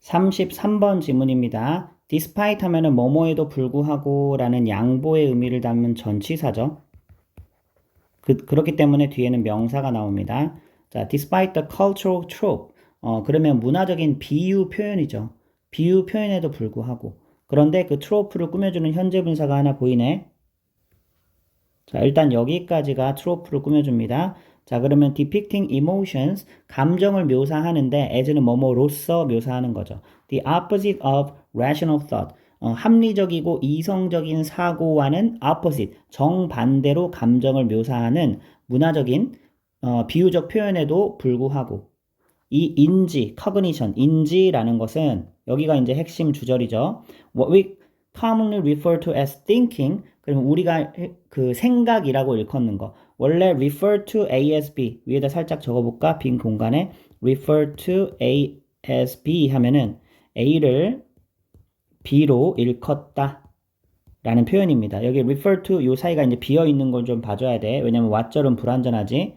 33번 지문입니다. despite 하면은 뭐뭐에도 불구하고 라는 양보의 의미를 담은 전치사죠. 그, 그렇기 때문에 뒤에는 명사가 나옵니다. 자, despite the cultural trope. 어, 그러면 문화적인 비유 표현이죠. 비유 표현에도 불구하고. 그런데 그 트로프를 꾸며주는 현재 분사가 하나 보이네. 자, 일단 여기까지가 트로프를 꾸며줍니다. 자, 그러면 depicting emotions, 감정을 묘사하는데 as는 뭐뭐로서 묘사하는 거죠. The opposite of rational thought. 어, 합리적이고 이성적인 사고와는 opposite, 정반대로 감정을 묘사하는 문화적인 어, 비유적 표현에도 불구하고 이 인지, cognition, 인지라는 것은 여기가 이제 핵심 주절이죠. What we commonly refer to as thinking, 그러면 우리가 그 생각이라고 일컫는 거. 원래 refer to A as B 위에다 살짝 적어볼까? 빈 공간에 refer to A as B 하면은 A를 B로 일컫다. 라는 표현입니다. 여기 refer to 요 사이가 이제 비어 있는 걸 좀 봐줘야 돼. 왜냐면 왓절은 불완전하지.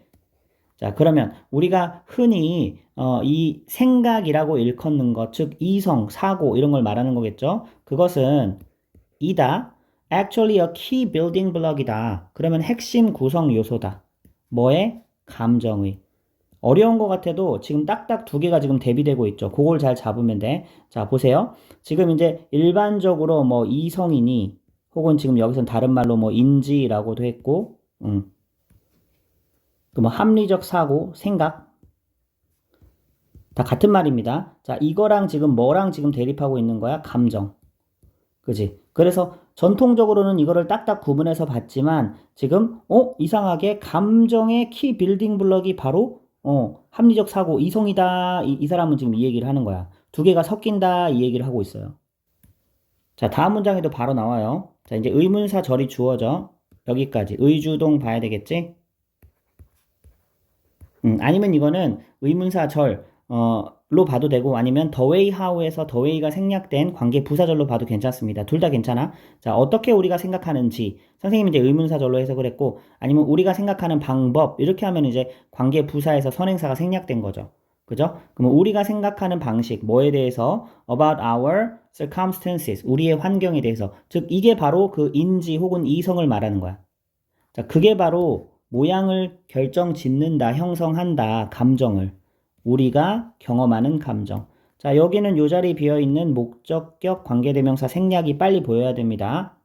자, 그러면 우리가 흔히 어, 이 생각이라고 일컫는 것, 즉 이성, 사고 이런 걸 말하는 거겠죠. 그것은 이다. Actually a key building block이다. 그러면 핵심 구성 요소다. 뭐의? 감정의. 어려운 것 같아도 지금 딱딱 두 개가 지금 대비되고 있죠. 그걸 잘 잡으면 돼. 자, 보세요. 지금 이제 일반적으로 뭐 이성이니 혹은 지금 여기선 다른 말로 뭐 인지라고도 했고, 음. 그뭐 합리적 사고, 생각 다 같은 말입니다. 자, 이거랑 지금 뭐랑 지금 대립하고 있는 거야? 감정. 그지? 그래서 전통적으로는 이거를 딱딱 구분해서 봤지만 지금 어? 이상하게 감정의 키 빌딩 블럭이 바로 어 합리적 사고 이성이다. 이, 이 사람은 지금 이 얘기를 하는 거야. 두 개가 섞인다. 이 얘기를 하고 있어요. 자 다음 문장에도 바로 나와요. 자 이제 의문사 절이 주어져. 여기까지. 의주동 봐야 되겠지? 음, 아니면 이거는 의문사 절 어, 로 봐도 되고 아니면 how에서 the way가 생략된 관계 부사절로 봐도 괜찮습니다. 둘 다 괜찮아. 자, 어떻게 우리가 생각하는지 선생님이 이제 의문사절로 해석을 했고 아니면 우리가 생각하는 방법 이렇게 하면 이제 관계 부사에서 선행사가 생략된 거죠. 그죠? 그럼 우리가 생각하는 방식 뭐에 대해서 about our circumstances 우리의 환경에 대해서 즉 이게 바로 그 인지 혹은 이성을 말하는 거야. 자, 그게 바로 모양을 결정 짓는다, 형성한다, 감정을. 우리가 경험하는 감정. 자, 여기는 요 자리 비어 있는 목적격 관계대명사 생략이 빨리 보여야 됩니다.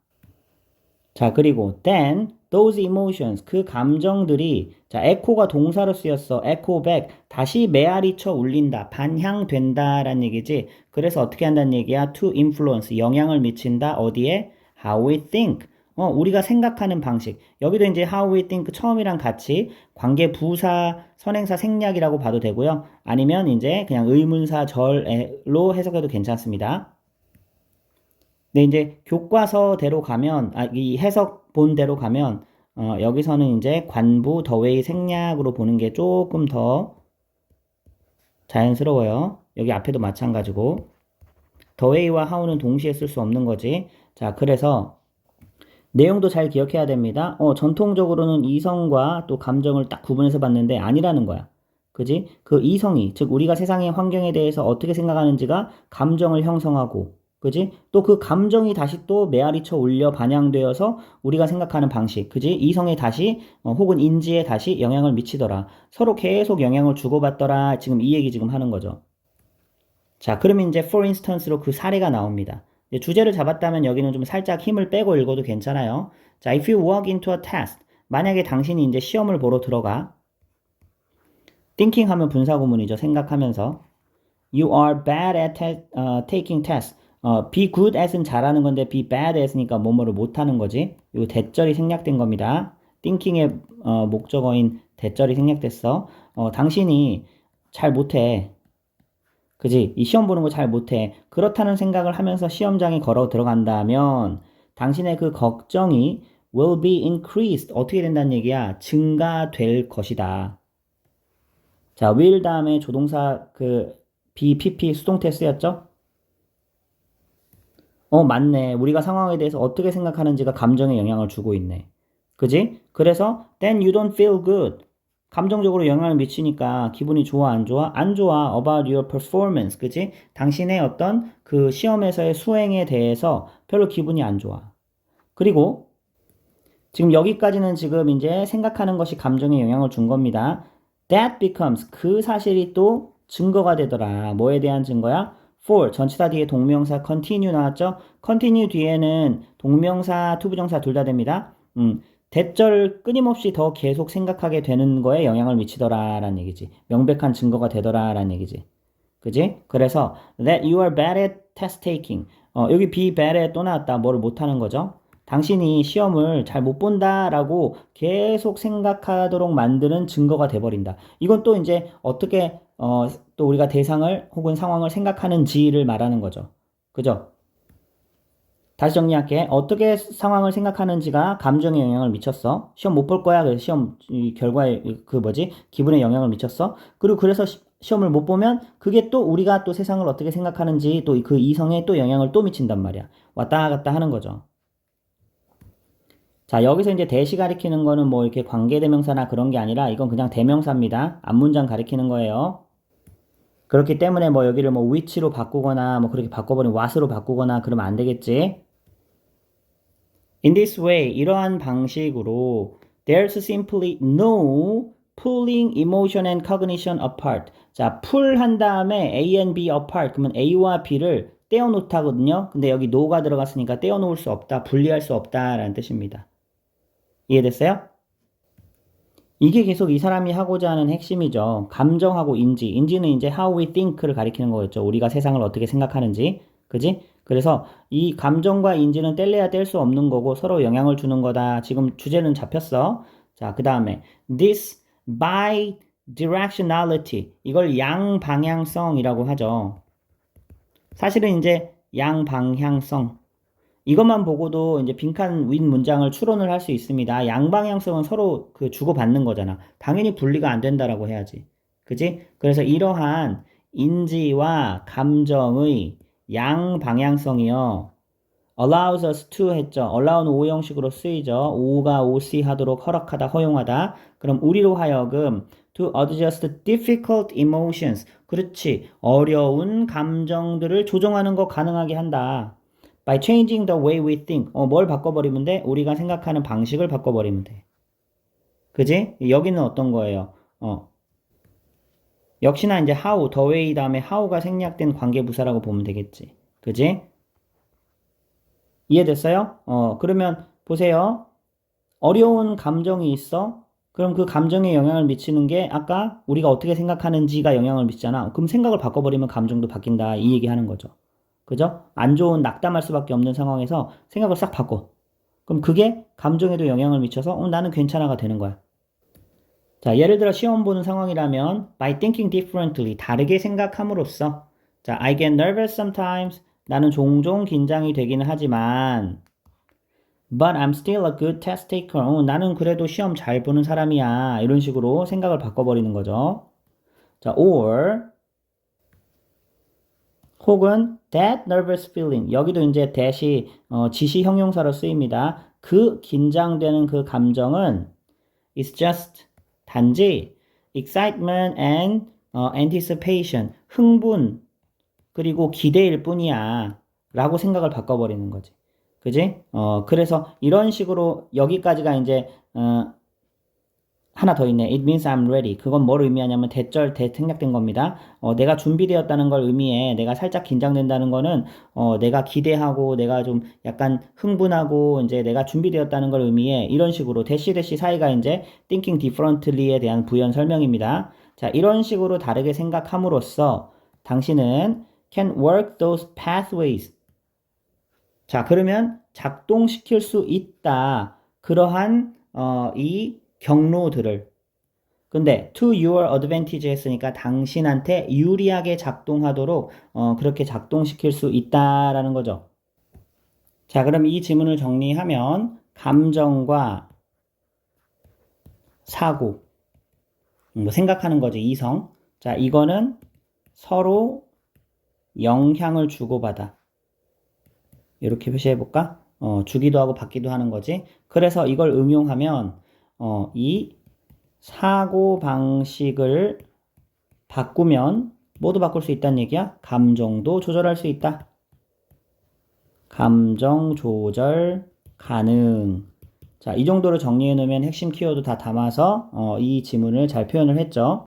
자, 그리고 then those emotions 그 감정들이 자, echo가 동사로 쓰였어. echo back 다시 메아리 쳐 울린다. 반향된다라는 얘기지. 그래서 어떻게 한다는 얘기야? to influence 영향을 미친다. 어디에? how we think 어, 우리가 생각하는 방식. 여기도 이제 how we think 처음이랑 같이 관계 부사 선행사 생략이라고 봐도 되고요. 아니면 이제 그냥 의문사 절로 해석해도 괜찮습니다. 네, 이제 교과서대로 가면 아, 이 해석 본대로 가면 어, 여기서는 이제 관부 더웨이 생략으로 보는 게 조금 더 자연스러워요. 여기 앞에도 마찬가지고 더웨이와 how는 동시에 쓸 수 없는 거지. 자, 그래서 내용도 잘 기억해야 됩니다. 어, 전통적으로는 이성과 또 감정을 딱 구분해서 봤는데 아니라는 거야. 그지? 그 이성이, 즉, 우리가 세상의 환경에 대해서 어떻게 생각하는지가 감정을 형성하고, 그지? 또 그 감정이 다시 또 메아리 쳐 올려 반영되어서 우리가 생각하는 방식, 그지? 이성에 다시, 어, 혹은 인지에 다시 영향을 미치더라. 서로 계속 영향을 주고받더라. 지금 이 얘기 지금 하는 거죠. 자, 그러면 이제 for instance로 그 사례가 나옵니다. 주제를 잡았다면 여기는 좀 살짝 힘을 빼고 읽어도 괜찮아요. 자, if you walk into a test. 만약에 당신이 이제 시험을 보러 들어가. thinking 하면 분사구문이죠. 생각하면서. You are bad at te- 어, taking tests. 어, be good at은 잘하는 건데 be bad at니까 뭐뭐를 못하는 거지. 이 대절이 생략된 겁니다. thinking의 어, 목적어인 대절이 생략됐어. 어, 당신이 잘 못해. 그지? 이 시험 보는 거 잘 못해. 그렇다는 생각을 하면서 시험장에 걸어 들어간다면 당신의 그 걱정이 will be increased. 어떻게 된다는 얘기야? 증가될 것이다. 자, will 다음에 조동사 그 be, pp 수동태 쓰였죠? 어, 맞네. 우리가 상황에 대해서 어떻게 생각하는지가 감정에 영향을 주고 있네. 그지? 그래서 then you don't feel good. 감정적으로 영향을 미치니까 기분이 좋아 안 좋아? 안 좋아. about your performance. 그지? 당신의 어떤 그 시험에서의 수행에 대해서 별로 기분이 안 좋아. 그리고 지금 여기까지는 지금 이제 생각하는 것이 감정에 영향을 준 겁니다. That becomes 그 사실이 또 증거가 되더라. 뭐에 대한 증거야? for 전치사 뒤에 동명사 continue 나왔죠? continue 뒤에는 동명사, 투부정사 둘 다 됩니다. 음, 대절 끊임없이 더 계속 생각하게 되는 거에 영향을 미치더라라는 얘기지. 명백한 증거가 되더라라는 얘기지. 그지? 그래서 that you are bad at test taking. 어, 여기 be bad at 또 나왔다. 뭐를 못하는 거죠? 당신이 시험을 잘 못 본다라고 계속 생각하도록 만드는 증거가 돼버린다. 이건 또 이제 어떻게 어, 또 우리가 대상을 혹은 상황을 생각하는지를 말하는 거죠. 그죠? 다시 정리할게. 어떻게 상황을 생각하는지가 감정에 영향을 미쳤어. 시험 못 볼 거야. 그래서 시험 이 결과에 그 뭐지? 기분에 영향을 미쳤어. 그리고 그래서 시, 시험을 못 보면 그게 또 우리가 또 세상을 어떻게 생각하는지 또 그 이성에 또 영향을 또 미친단 말이야. 왔다 갔다 하는 거죠. 자, 여기서 이제 대시 가리키는 거는 뭐 이렇게 관계대명사나 그런 게 아니라 이건 그냥 대명사입니다. 앞문장 가리키는 거예요. 그렇기 때문에 뭐 여기를 뭐 which로 바꾸거나 뭐 그렇게 바꿔버리면 what으로 바꾸거나 그러면 안 되겠지. In this way, 이러한 방식으로 there's simply no pulling emotion and cognition apart. 자, pull 한 다음에 A and B apart. 그러면 A와 B를 떼어놓다거든요. 근데 여기 no가 들어갔으니까 떼어놓을 수 없다, 분리할 수 없다라는 뜻입니다. 이해됐어요? 이게 계속 이 사람이 하고자 하는 핵심이죠. 감정하고 인지. 인지는 이제 how we think를 가리키는 거였죠. 우리가 세상을 어떻게 생각하는지. 그지? 그래서 이 감정과 인지는 뗄래야 뗄 수 없는 거고 서로 영향을 주는 거다. 지금 주제는 잡혔어. 자, 그 다음에 this bidirectionality. 이걸 양방향성이라고 하죠. 사실은 이제 양방향성. 이것만 보고도 이제 빈칸 윗 문장을 추론을 할 수 있습니다. 양방향성은 서로 그 주고받는 거잖아. 당연히 분리가 안 된다라고 해야지. 그지? 그래서 이러한 인지와 감정의 양 방향성이요. allows us to 했죠. allow는 오형식으로 쓰이죠. 오가 오시 하도록 허락하다, 허용하다. 그럼 우리로 하여금 to adjust difficult emotions. 그렇지. 어려운 감정들을 조정하는 거 가능하게 한다. by changing the way we think. 어, 뭘 바꿔버리면 돼? 우리가 생각하는 방식을 바꿔버리면 돼. 그지? 여기는 어떤 거예요? 어. 역시나 이제 how, the 다음에 how가 생략된 관계부사라고 보면 되겠지. 그지? 이해됐어요? 어, 그러면 보세요. 어려운 감정이 있어? 그럼 그 감정에 영향을 미치는 게 아까 우리가 어떻게 생각하는지가 영향을 미치잖아. 그럼 생각을 바꿔버리면 감정도 바뀐다. 이 얘기 하는 거죠. 그죠? 안 좋은 낙담할 수밖에 없는 상황에서 생각을 싹 바꿔. 그럼 그게 감정에도 영향을 미쳐서 어, 나는 괜찮아가 되는 거야. 자, 예를 들어 시험 보는 상황이라면 by thinking differently 다르게 생각함으로써 자, I get nervous sometimes 나는 종종 긴장이 되기는 하지만 but I'm still a good test taker. 어, 나는 그래도 시험 잘 보는 사람이야. 이런 식으로 생각을 바꿔버리는 거죠. 자, or 혹은 that nervous feeling. 여기도 이제 that이 어, 지시 형용사로 쓰입니다. 그 긴장되는 그 감정은 is just 단지 excitement and 어, anticipation. 흥분 그리고 기대일 뿐이야. 라고 생각을 바꿔버리는 거지. 그지? 어, 그래서 이런 식으로 여기까지가 이제, 어, 하나 더 있네. It means I'm ready. 그건 뭘 의미하냐면 대절 대 생략된 겁니다. 어, 내가 준비되었다는 걸 의미해. 내가 살짝 긴장된다는 거는 어, 내가 기대하고 내가 좀 약간 흥분하고 이제 내가 준비되었다는 걸 의미해. 이런 식으로 대시 대시 사이가 이제 thinking differently에 대한 부연 설명입니다. 자, 이런 식으로 다르게 생각함으로써 당신은 can work those pathways. 자, 그러면 작동시킬 수 있다. 그러한 어, 이 경로들을. 근데 to your advantage 했으니까 당신한테 유리하게 작동하도록 어, 그렇게 작동시킬 수 있다라는 거죠. 자, 그럼 이 지문을 정리하면 감정과 사고, 뭐 생각하는 거죠. 이성. 자, 이거는 서로 영향을 주고받아. 이렇게 표시해 볼까? 어, 주기도 하고 받기도 하는 거지. 그래서 이걸 응용하면 어, 이 사고 방식을 바꾸면 모두 바꿀 수 있다는 얘기야. 감정도 조절할 수 있다. 감정 조절 가능. 자, 이 정도로 정리해 놓으면 핵심 키워드 다 담아서 어, 이 지문을 잘 표현을 했죠.